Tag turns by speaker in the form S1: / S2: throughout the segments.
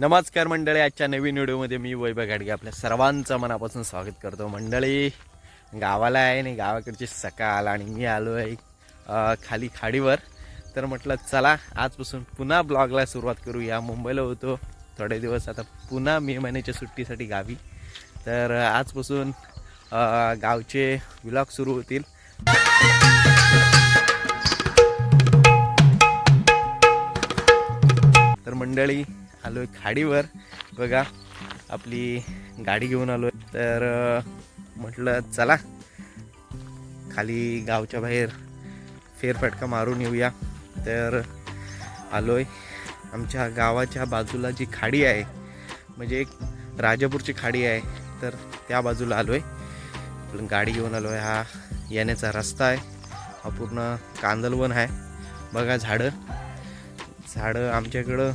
S1: नमस्कार मंडळी आजच्या नवीन व्हिडिओमध्ये मी वैभव घाटगे आपल्या सर्वांचं मनापासून स्वागत करतो. मंडळी गावाला आहे आणि गावाकडची सकाळ आणि मी आलो आहे खाली खाडीवर. तर म्हटलं चला आजपासून पुन्हा ब्लॉगला सुरुवात करू. या मुंबईला होतो थोडे दिवस. आता पुन्हा मे महिन्याच्या सुट्टीसाठी गावी. तर आजपासून गावचे ब्लॉग सुरू होतील. तर मंडळी आलोय खाडीवर. बघा आपली गाडी घेऊन आलोय. तर म्हटलं चला. खाली गावच्या बाहेर फेरफटका मारून येऊया. तर आलोय. आमच्या गावाच्या बाजूला जी खाडी आहे म्हणजे एक राजापूरची खाडी आहे तर त्या बाजूला आलोय. आपलं गाडी घेऊन आलोय. हा येण्याचा रस्ता आहे. हा पूर्ण कांदलवन आहे. बघा झाडं. झाडं आमच्याकडं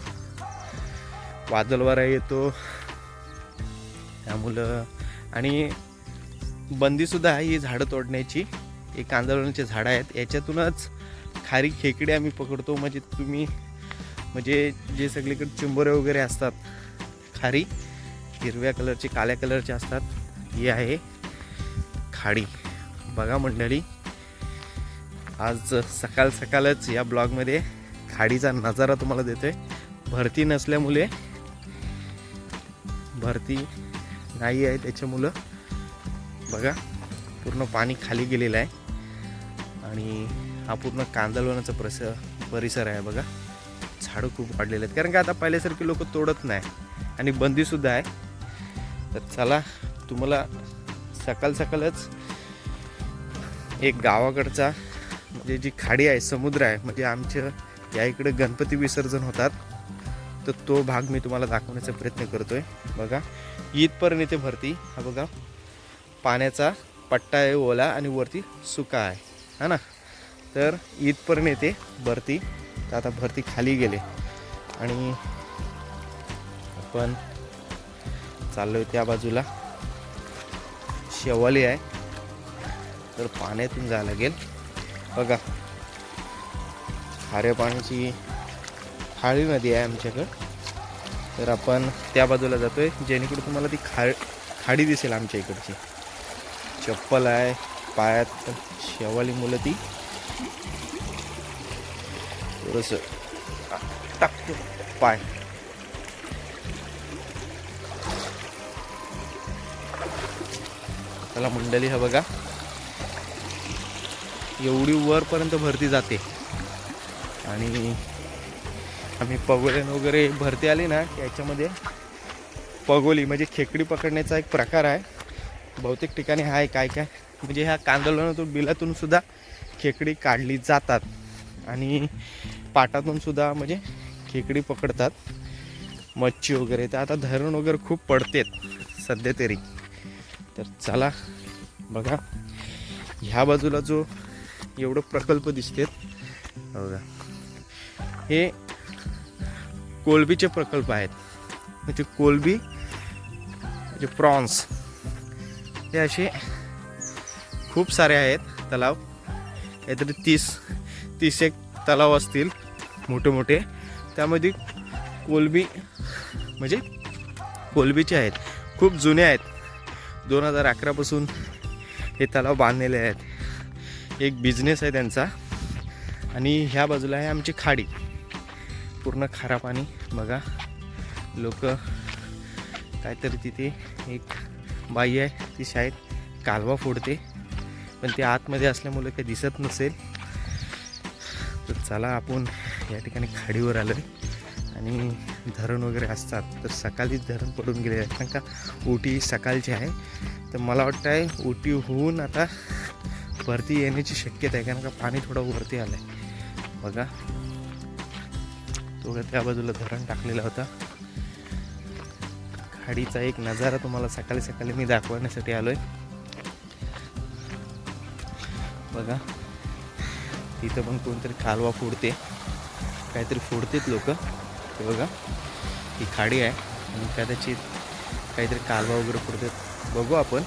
S1: वादलवारा येतो. त्यामुळं आणि बंदीसुद्धा आहे ही झाडं तोडण्याची. एक आंदोलनाचे झाडं आहेत. याच्यातूनच खारी खेकडे आम्ही पकडतो. म्हणजे तुम्ही म्हणजे जे सगळीकडे चिंबोरे वगैरे असतात खारी हिरव्या कलरचे काळ्या कलरचे असतात ही आहे खाडी. बघा मंडळी आज सकाळ सकाळच या ब्लॉगमध्ये खाडीचा नजारा तुम्हाला देतोय. भरती नसल्यामुळे भरती नाही आहे त्याच्यामुळं बघा पूर्ण पाणी खाली गेलेलं आहे. आणि हा पूर्ण कांदळवनाचा प्रस परिसर आहे बघा. झाडं खूप वाढलेले आहेत. कारण का आता पहिल्यासारखी लोक तोडत नाही. आणि बंदीसुद्धा आहे. तर चला तुम्हाला सकाळ सकाळच एक गावाकडचा म्हणजे जी खाडी आहे समुद्र आहे म्हणजे आमच्या या इकडे गणपती विसर्जन होतात. तर तो भाग मी तुम्हाला दाखवण्याचा प्रयत्न करतोय. बघा इथपर्यंत येते भरती. हा बघा पाण्याचा पट्टा आहे ओला आणि वरती सुका आहे. हा ना? तर इथपर्यंत येते भरती. तर आता भरती खाली गेले. आणि आपण चाललोय त्या बाजूला. शेवाली आहे. तर पाण्यातून जायला लागेल. बघा खाऱ्या पाण्याची खाळी नदी आहे आमच्याकडं. तर आपण त्या बाजूला जातो आहे जेणेकरून तुम्हाला ती खा खाडी दिसेल आमच्या इकडची. चप्पल आहे पायात शेवाली मुलं ती. थोडस टाकतो पाय. त्याला मंडळी हा बघा. एवढी वरपर्यंत भरती जाते. आणि आम्ही पगोल्यान वगैरे भरती आली ना की याच्यामध्ये पगोली म्हणजे खेकडी पकडण्याचा एक प्रकार आहे. बहुतेक ठिकाणी आहे काय काय म्हणजे ह्या कांदळवनातून बिलातून सुद्धा खेकडी काढली जातात. आणि पाटातून सुद्धा म्हणजे खेकडी पकडतात. मच्छी वगैरे. तर आता धरण वगैरे खूप पडतेत सध्या तरी. तर चला बघा. ह्या बाजूला जो एवढं प्रकल्प दिसतेत बघा. हे कोलबीचे प्रकल्प आहेत. म्हणजे कोलबी म्हणजे प्रॉन्स हे असे खूप सारे आहेत. तलाव काहीतरी तीस तीस एक तलाव असतील मोठे मोठे त्यामध्ये कोलबी म्हणजे कोलबीचे आहेत. खूप जुने आहेत. दोन हजार अकरापासून हे तलाव बांधलेले आहेत. एक बिझनेस आहे त्यांचा. आणि ह्या बाजूला आहे आमची खाडी. पूर्ण खारा पाणी. बघा लोक काहीतरी तिथे एक बाई आहे ती शाळेत कालवा फोडते. पण ते आतमध्ये असल्यामुळे काही दिसत नसेल. तर चला आपण या ठिकाणी खाडीवर आलो आणि धरण वगैरे असतात तर सकाळीच धरण पडून गेले आहेत. कारण का ओटी सकाळची आहे. तर मला वाटतं आहे ओटी होऊन आता वरती येण्याची शक्यता आहे. कारण का पाणी थोडं वरती आलं आहे बघा. तो त्या बाजूला धरण टाकलेला होता. खाडीचा एक नजारा तुम्हाला सकाळी सकाळी मी दाखवण्यासाठी आलोय. बघा तिथं पण कोणतरी कालवा फोडते. काहीतरी फोडतेत लोक. ते बघा ही खाडी आहे आणि कदाचित काहीतरी कालवा वगैरे फोडतात. बघू आपण.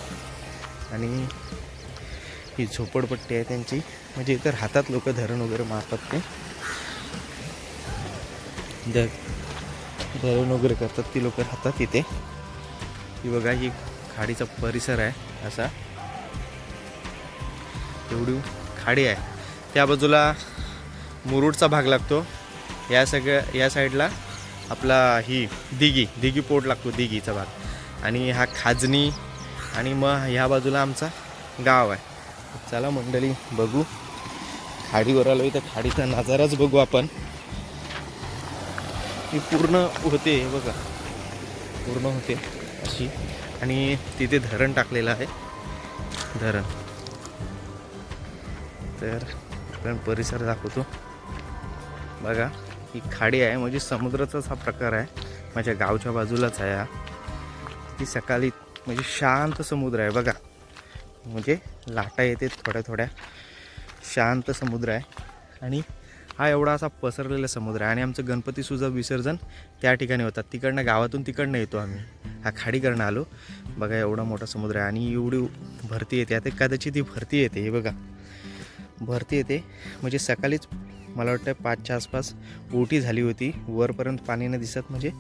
S1: आणि ही झोपडपट्टी आहे त्यांची. म्हणजे इतर हातात लोक धरण वगैरे मारतात ते. द धरण वगैरे करतात ती लोक राहतात इथे. ही बघा ही खाडीचा परिसर आहे असा. एवढी खाडी आहे. त्या बाजूला मुरुडचा भाग लागतो. या सगळ्या या साईडला आपला ही दिघी दिघी पोट लागतो दिघीचा भाग. आणि हा खाजणी आणि मग ह्या बाजूला आमचा गाव आहे. चला मंडळी बघू. खाडीवर आलो तर खाडीचा नजाराच बघू आपण. ती पूर्ण होते बघा. पूर्ण होते अशी. आणि तिथे धरण टाकलेलं आहे. धरण. तर आपण परिसर दाखवतो. बघा ही खाडी आहे. म्हणजे समुद्राचाच हा प्रकार आहे. माझ्या गावच्या बाजूलाच आहे हा. ती सकाळी म्हणजे शांत समुद्र आहे बघा. म्हणजे लाटा येते थोड्या थोड्या शांत समुद्र आहे. आणि हा एवढा असा पसरलेला समुद्र आहे आणि आमचं गणपतीसुद्धा विसर्जन त्या ठिकाणी होतात. तिकडनं गावातून तिकडनं येतो आम्ही. हा खाडीकडनं आलो. बघा एवढा मोठा समुद्र आहे आणि एवढी भरती येते. आता कदाचित ही भरती येते हे बघा. भरती येते. म्हणजे सकाळीच मला वाटतं पाचच्या आसपास ओटी झाली होती. वरपर्यंत पाणी न दिसत म्हणजे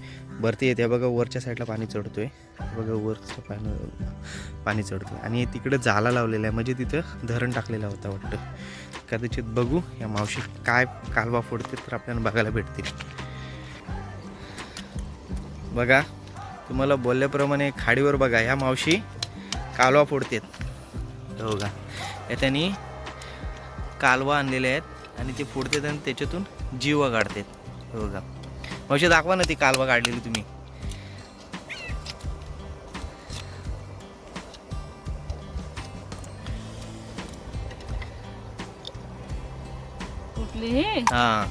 S1: भरती येते. बघा वरच्या साईडला पाणी चढतो आहे बघा वरचं पाणी पाणी चढतोय. आणि तिकडे जाला लावलेला आहे म्हणजे तिथं धरण टाकलेलं होतं वाटतं. कदाचित बघू या मावशी काय कालवा फोडते तर आपल्याला बघायला भेटतील. बघा तुम्हाला बोलल्याप्रमाणे खाडीवर बघा ह्या मावशी कालवा फोडतात. हो का? या त्यांनी कालवा आणलेले आहेत. आणि ते फोडतात आणि त्याच्यातून जीव काढतात हे बघा. मावशी दाखवा ना ती कालवा काढलेली तुम्ही.
S2: हे?
S1: हां.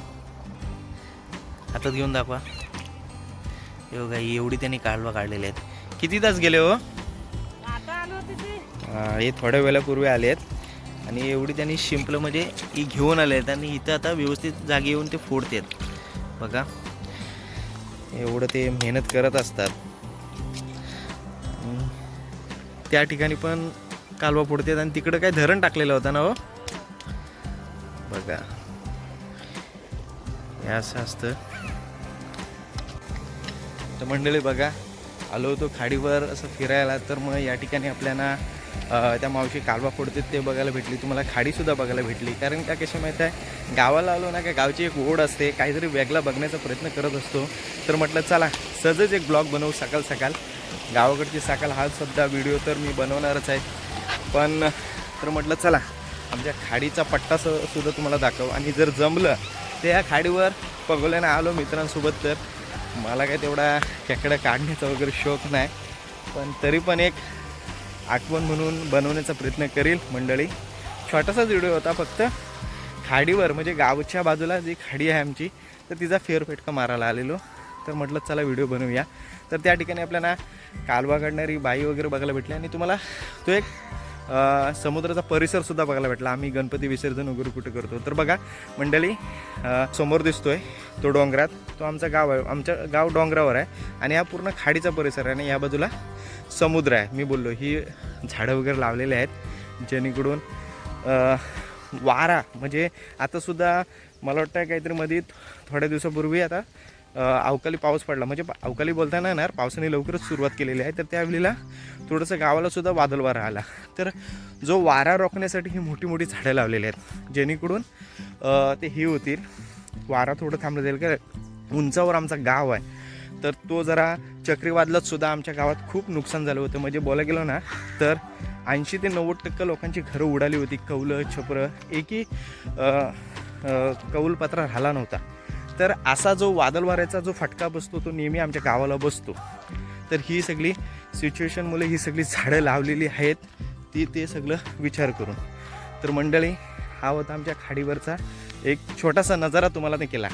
S1: हातात घेऊन दाखवा. हे बघा एवढी त्यांनी कालवा काढलेले आहेत. किती तास गेले हो? हा, हे थोड्या वेळापूर्वी आले आहेत आणि एवढी त्यांनी शिंपलं म्हणजे ही घेऊन आले आहेत आणि इथं आता व्यवस्थित जागी येऊन ते फोडतात बघा. एवढं ते मेहनत करत असतात. त्या ठिकाणी पण कालवा फोडतात आणि तिकडं काय धरण टाकलेलं होतं ना हो? बघा. हे असं असतं. तर मंडळी बघा आलो होतो खाडीवर असं फिरायला तर मग या ठिकाणी आपल्याला त्या मावशी कालवा फोडते ते बघायला भेटली. तुम्हाला खाडीसुद्धा बघायला भेटली. कारण का कशी माहीत आहे? गावाला आलो ना का गावची एक ओढ असते काहीतरी वेगळा बघण्याचा प्रयत्न करत असतो. तर म्हटलं चला सहजच एक ब्लॉग बनवू सकाळ सकाळ. गावाकडची सकाळ हा सुद्धा व्हिडिओ तर मी बनवणारच आहे. पण तर म्हटलं चला आमच्या खाडीचा पट्टा स सुद्धा तुम्हाला दाखव. आणि जर जमलं तर या खाडीवर पगोल्यानं आलो मित्रांसोबत तर. मला काय तेवढा खेकडं काढण्याचा वगैरे शौक नाही. पण तरी पण एक आठवण म्हणून बनवण्याचा प्रयत्न करील मंडळी. छोटासाच व्हिडिओ होता फक्त. खाडीवर म्हणजे गावच्या बाजूला जी खाडी आहे आमची तर तिचा फेरफेटका मारायला आलेलो. तर म्हटलं चला व्हिडिओ बनवूया. तर त्या ठिकाणी आपल्याला कालवा काढणारी बाई वगैरे बघायला भेटली आणि तुम्हाला तो एक समुद्राचा परिसरसुद्धा बघायला भेटला. आम्ही गणपती विसर्जन वगैरे कुठे करतो. तर बघा मंडळी समोर दिसतोय तो डोंगरात. तो आमचा गाव आहे. आमच्या गाव डोंगरावर आहे आणि हा पूर्ण खाडीचा परिसर आहे आणि या बाजूला समुद्र आहे. मी बोललो ही झाडं वगैरे लावलेली आहेत जेणेकरून वारा. म्हणजे आतासुद्धा मला वाटतं काहीतरी मध्ये थोड्या दिवसापूर्वी आता अवकाळी पाऊस पडला. म्हणजे अवकाळी बोलता नाही येणार पावसाने लवकरच सुरुवात केलेली आहे. तर त्यावेळेला थोडंसं गावालासुद्धा वादळ वारा आला. तर जो वारा रोखण्यासाठी ही मोठी मोठी झाडं लावलेली आहेत. जेणेकरून ते हे होतील. वारा थोडं थांबलं जाईल. का उंचावर आमचा गाव आहे. तर तो जरा चक्रीवादलात सुद्धा आमच्या गावात खूप नुकसान झालं होतं. म्हणजे बोला गेलो ना तर ऐंशी ते नव्वद टक्के लोकांची घरं उडाली होती. कौलं छपरं. एकही कौलपत्रा राहिला नव्हता. तर असा जो वादळ वाऱ्याचा जो फटका बसतो तो नेहमी आमच्या गावाला बसतो. तर ही सगळी सिच्युएशनमुळे ही सगळी झाडं लावलेली आहेत ती ते सगळं विचार करून. तर मंडळी हा होता आमच्या खाडीवरचा एक छोटासा नजारा तुम्हाला ते केला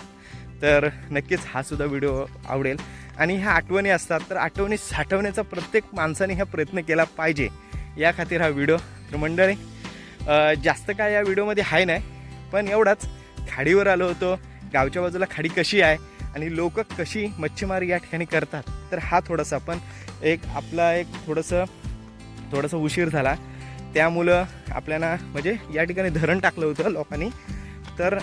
S1: तर नक्कीच हा सुद्धा व्हिडिओ आवडेल. आणि ह्या आठवणी असतात तर आठवणी साठवण्याचा प्रत्येक माणसाने हा प्रयत्न केला पाहिजे या खातीर हा व्हिडिओ. तर मंडळी जास्त काय या व्हिडिओमध्ये आहे नाही पण एवढाच. खाडीवर आलो होतो गावच्या बाजूला खाडी कशी आहे आणि लोक कशी मच्छीमारी या ठिकाणी करतात तर हा थोडासा पण एक आपला एक थोडंसं थोडंसं उशीर झाला. त्यामुळं आपल्याला म्हणजे या ठिकाणी धरण टाकलं होतं लोकांनी. तर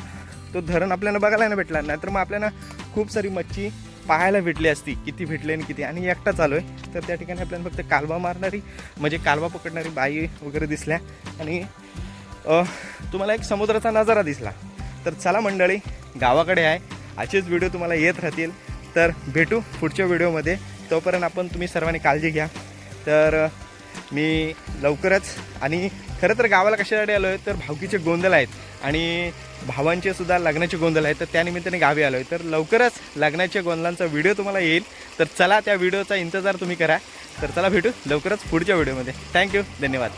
S1: तो धरण आपल्याला बघायला नाही भेटला नाही तर मग आपल्याला खूप सारी मच्छी पाहायला भेटली असती. किती भेटले आणि किती आणि एकटा चालू आहे तर त्या ठिकाणी आपल्याला फक्त कालवा मारणारी म्हणजे कालवा पकडणारी बाई वगैरे दिसल्या. आणि तुम्हाला एक समुद्राचा नजारा दिसला. तर चला मंडळी गावाकडे आहे. असेच व्हिडिओ तुम्हाला येत राहतील. तर भेटू पुढच्या व्हिडिओमध्ये तोपर्यंत आपण तुम्ही सर्वांनी काळजी घ्या. तर मी लवकरच आणि खरं तर गावाला कशासाठी आलो आहे तर भावकीचे गोंधळ आहेत. आणि भावांचे सुद्धा लग्नाचे गोंधळ आहेत. तर त्यानिमित्ताने गावी आलो आहे तर लवकरच लग्नाच्या गोंधळांचा व्हिडिओ तुम्हाला येईल. तर चला त्या व्हिडिओचा इंतजार तुम्ही करा. तर चला भेटू लवकरच पुढच्या व्हिडिओमध्ये थँक्यू धन्यवाद.